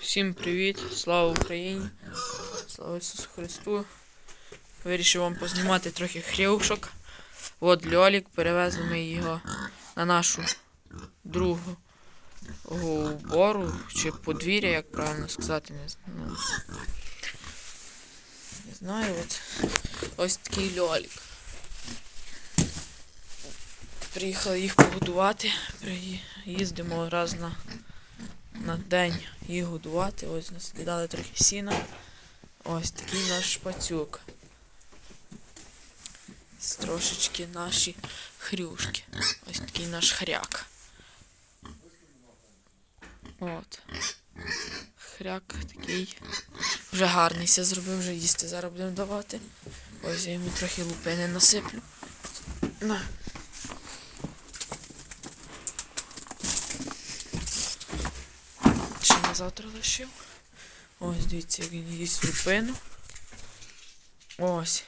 Всім привіт! Слава Україні! Слава Ісусу Христу! Вирішив вам познімати трохи хрюшок. От Льолік, перевезли ми його на нашу другу бору чи подвір'я, як правильно сказати, не знаю. Не знаю, от ось такий льолік. Приїхали їх погодувати. Їздимо раз на на день їх годувати. Ось нас дали трохи сіна. Ось такий наш шпацюк. Трошечки наші хрюшки. Ось такий наш хряк. От. Хряк такий. Вже гарний ся зробив, вже їсти зараз будемо давати. Ось я йому трохи лупини насиплю. На. Ще на завтра лишив. Ось, дивіться, він їсть лупину. Ось.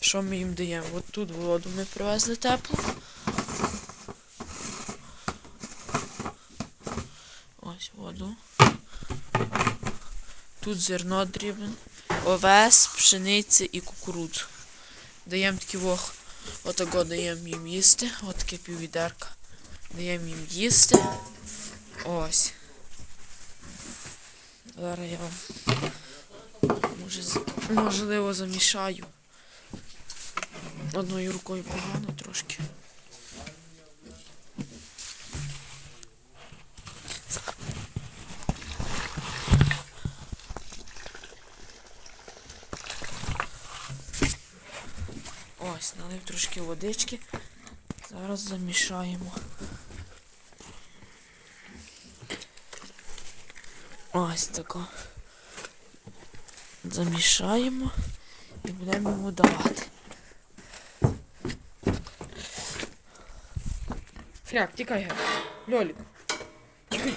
Що ми їм даємо? От тут воду ми привезли теплу. Ось воду. Тут зерно дрібне. Овес, пшениця і кукурудзу. Даємо такі вох. Отако даємо їм їсти. От таке піввідерка. Даємо їм їсти. Ось. Зараз я вам може, можливо замішаю. Одною рукою погано трошки. Ось, налив трошки водички. Зараз замішаємо. Ось тако. Замішаємо і будемо йому давати. Фряк, тікай геть. Льолік. Тікай.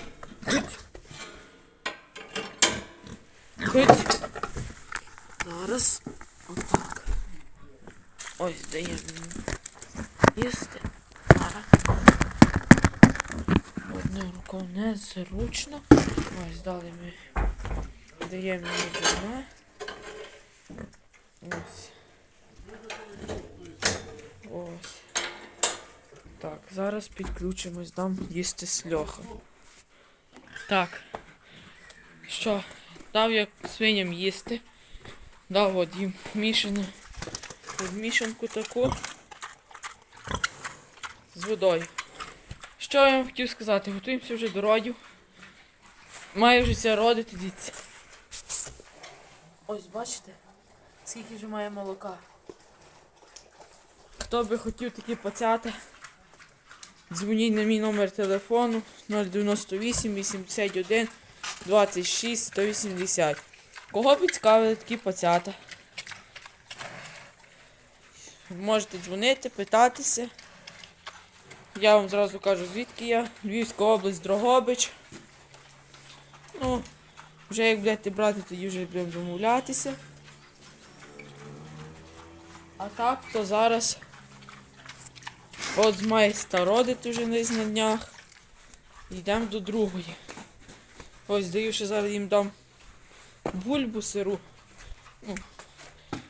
Геть. Зараз. Отак. Ось даємо їсти. Зараз. Рукою незручно. Ось дали ми. Даємо йому зерно. Ось. Ось. Так, зараз підключимось, дам їсти сльоха. Так. Що? Дав я свиням їсти. Дав от їм мішану. От мішанку таку. З водою. Що я вам хотів сказати? Готуємося вже до родів. Має вже ся родити, дивіться. Ось бачите, скільки вже має молока. Хто би хотів такі поцяти, дзвоніть на мій номер телефону 098 81 26 180. Кого б цікавили такі поцята? Можете дзвонити, питатися. Я вам зразу кажу, звідки я. Львівська область, Дрогобич. Ну, вже як будете брати, тоді вже будемо домовлятися. А так, то зараз от має стародити вже десь на днях. Йдемо до другої. Ось даю, що зараз їм дам бульбу сиру. Ну,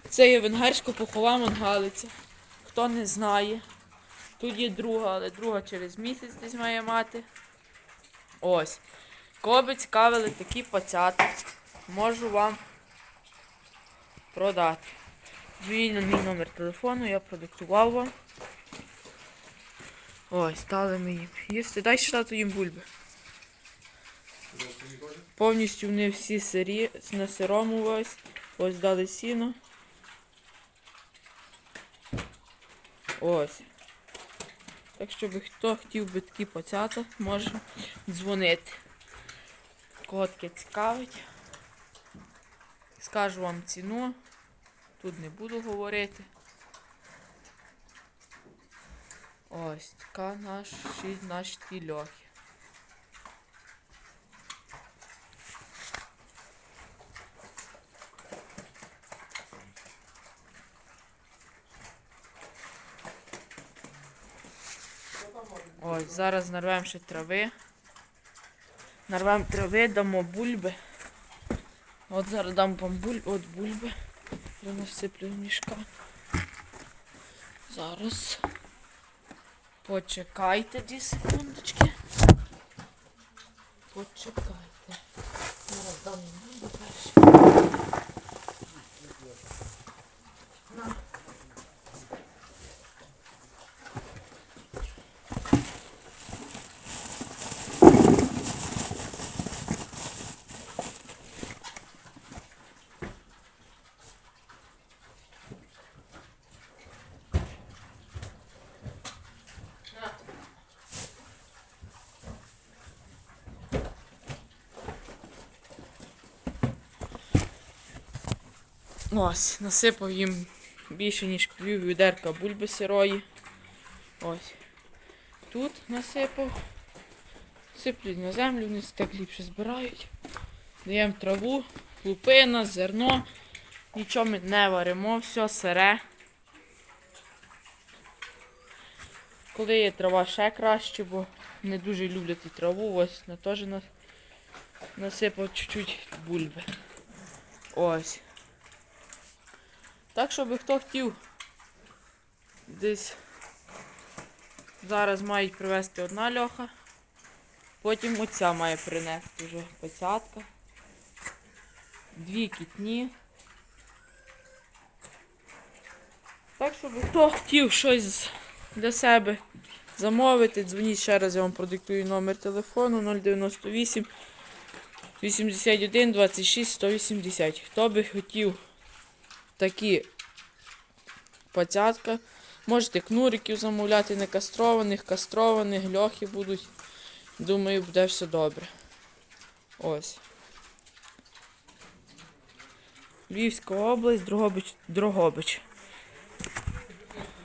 це є венгерська похова мангалиця. Хто не знає. Тут є друга, але друга через місяць десь має мати. Ось. Кого би цікавили такі пацята, можу вам продати. Дзвінь мій номер телефону, я продиктував вам. Ось, дали ми їм їсти. Дай ще тату їм бульби. Повністю вони всі сирі, на сирому ось. Ось дали сіно. Ось. Так що би хто хотів би такі поцяти, може дзвонити. Кого цікавить. Скажу вам ціну. Тут не буду говорити. Ось така наші, наші такі льохи. Ось, зараз нарвемо ще трави. Нарвемо трави, дамо бульби. От зараз дам вам буль... от бульби. Я насиплю в мішка. Зараз. Почекайте дві секундочки. Почекайте. Зараз дам їм бульби перші. На. Ось, насипав їм більше, ніж пів відерка бульби сирої. Ось. Тут насипав. Сиплють на землю, вони так ліпше збирають. Даємо траву, лупина, зерно. Нічого ми не варимо, все сире. Коли є трава ще краще, бо не дуже люблять траву, ось на теж на- насипав чуть-чуть бульби. Ось. Так, щоб хто хотів десь зараз мають привезти одна льоха, потім оця має принести вже пацятка. Дві кітні. Так, щоб хто хотів щось для себе замовити, дзвоніть ще раз, я вам продиктую номер телефону 098 81 26 180. Хто би хотів такі пацятка. Можете кнуриків замовляти, не кастрованих, кастрованих, льохи будуть. Думаю, буде все добре. Ось. Львівська область, Дрогобич. Дрогобич.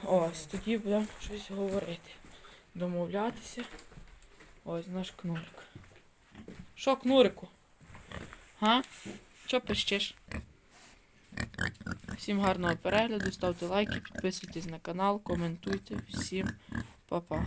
Ось, тоді будемо щось говорити. Домовлятися. Ось наш кнурик. Що, кнурику? Га? Що пищиш? Всім гарного перегляду, ставте лайки, підписуйтесь на канал, коментуйте. Всім па-па.